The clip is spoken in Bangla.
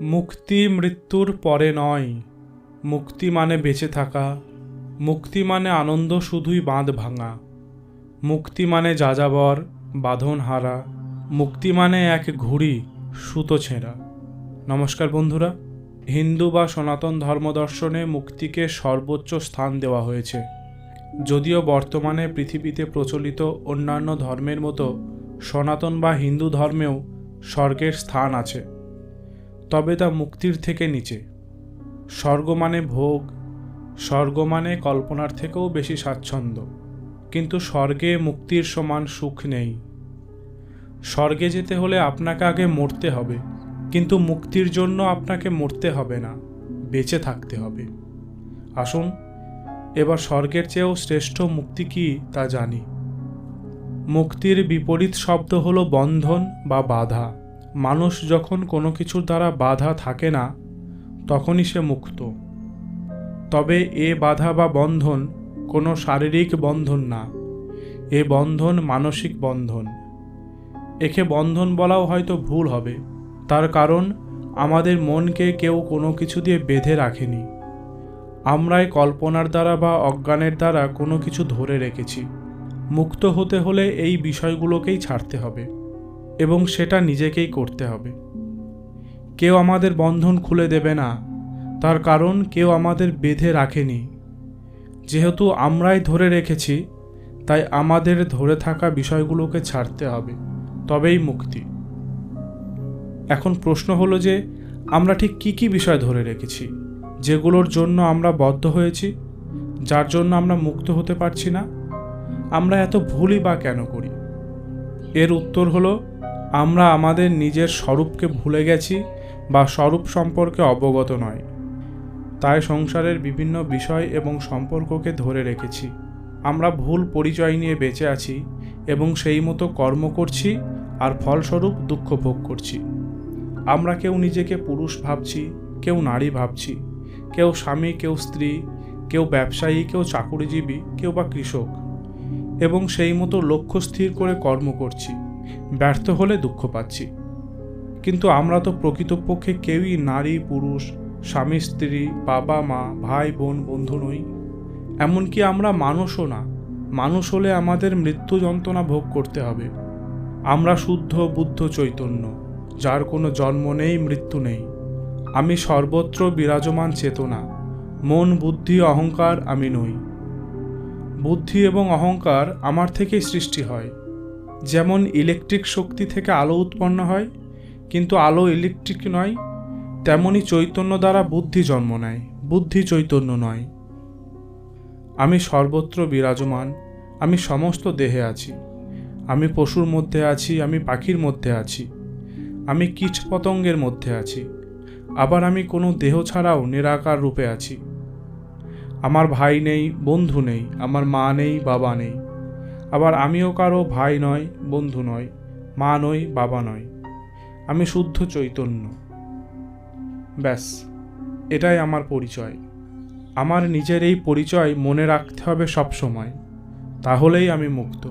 মুক্তি মৃত্যুর পরে নয়। মুক্তি মানে বেঁচে থাকা। মুক্তি মানে আনন্দ শুধুই বাঁধ ভাঙা। মুক্তি মানে যাযাবর বাঁধন হারা মুক্তি মানে এক ঘুড়ি, সুতো ছেঁড়া। নমস্কার বন্ধুরা, হিন্দু বা সনাতন ধর্মদর্শনে মুক্তিকে সর্বোচ্চ স্থান দেওয়া হয়েছে। যদিও বর্তমানে পৃথিবীতে প্রচলিত অন্যান্য ধর্মের মতো সনাতন বা হিন্দু ধর্মেও স্বর্গের স্থান আছে। তবে তা মুক্তির থেকে নিচে। স্বর্গ মানে ভোগ স্বর্গ মানে কল্পনার থেকেও বেশি স্বাচ্ছন্দ্য। কিন্তু স্বর্গে মুক্তির সমান সুখ নেই। স্বর্গে যেতে হলে আপনাকে আগে মরতে হবে। কিন্তু মুক্তির জন্য আপনাকে মরতে হবে না, বেঁচে থাকতে হবে। আসুন, এবার স্বর্গের চেয়েও শ্রেষ্ঠ মুক্তি কি তা জানি। মুক্তির বিপরীত শব্দ হলো বন্ধন বা বাধা। মানুষ যখন কোনো কিছুর দ্বারা বাধা থাকে না, তখনই সে মুক্ত। তবে এ বাধা বা বন্ধন কোনো শারীরিক বন্ধন না, এ বন্ধন মানসিক বন্ধন। একে বন্ধন বলাও হয়তো ভুল হবে, তার কারণ আমাদের মনকে কেউ কোনো কিছু দিয়ে বেঁধে রাখেনি। আমরাই কল্পনার দ্বারা বা অজ্ঞানের দ্বারা কোনো কিছু ধরে রেখেছি। মুক্ত হতে হলে এই বিষয়গুলোকেই ছাড়তে হবে। এবং সেটা নিজেকেই করতে হবে। কেউ আমাদের বন্ধন খুলে দেবে না, তার কারণ কেউ আমাদের বেঁধে রাখেনি। যেহেতু আমরাই ধরে রেখেছি, তাই আমাদের ধরে থাকা বিষয়গুলোকে ছাড়তে হবে, তবেই মুক্তি। এখন প্রশ্ন হলো যে, আমরা ঠিক কি কি বিষয় ধরে রেখেছি, যেগুলোর জন্য আমরা বদ্ধ হয়েছি, যার জন্য আমরা মুক্ত হতে পারছি না? আমরা এত ভুলই বা কেন করি? এর উত্তর হলো আমরা আমাদের নিজের স্বরূপকে ভুলে গেছি বা স্বরূপ সম্পর্কে অবগত নয়। তাই সংসারের বিভিন্ন বিষয় এবং সম্পর্ককে ধরে রেখেছি। আমরা ভুল পরিচয় নিয়ে বেঁচে আছি এবং সেই মতো কর্ম করছি আর ফলস্বরূপ দুঃখ ভোগ করছি। আমরা কেউ নিজেকে পুরুষ ভাবছি, কেউ নারী ভাবছি, কেউ স্বামী, কেউ স্ত্রী, কেউ ব্যবসায়ী, কেউ চাকুরিজীবী, কেউ বা কৃষক। এবং সেই মতো লক্ষ্য স্থির করে কর্ম করছি। ব্যর্থ হলে দুঃখ পাচ্ছি। কিন্তু আমরা তো প্রকৃতপক্ষে কেউই নারী, পুরুষ, স্বামী, স্ত্রী, বাবা, মা, ভাই, বোন, বন্ধু নই। এমনকি আমরা মানুষও না। মানুষ হলে আমাদের মৃত্যু যন্ত্রণা ভোগ করতে হবে। আমরা শুদ্ধ বুদ্ধ চৈতন্য, যার কোনো জন্ম নেই, মৃত্যু নেই। আমি সর্বত্র বিরাজমান চেতনা। মন, বুদ্ধি, অহংকার আমি নই। বুদ্ধি এবং অহংকার আমার থেকেই সৃষ্টি হয়। যেমন ইলেকট্রিক শক্তি থেকে আলো উৎপন্ন হয়, কিন্তু আলো ইলেকট্রিক নয়, তেমনি চৈতন্য দ্বারা বুদ্ধি জন্ম নেয়, বুদ্ধি চৈতন্য নয়। আমি সর্বত্র বিরাজমান, আমি সমস্ত দেহে আছি, আমি পশুর মধ্যে আছি, আমি পাখির মধ্যে আছি, আমি কীট পতঙ্গের মধ্যে আছি, আবার আমি কোনো দেহ ছাড়াও নিরাকার রূপে আছি। আমার ভাই নেই, বন্ধু নেই, আমার মা নেই, বাবা নেই। আবার আমিও কারও ভাই নয় বন্ধু নয় মা নই, বাবা নয় আমি শুদ্ধ চৈতন্য। ব্যাস, এটাই আমার পরিচয়। আমার নিজের এই পরিচয় মনে রাখতে হবে সব সময় তাহলেই আমি মুক্ত।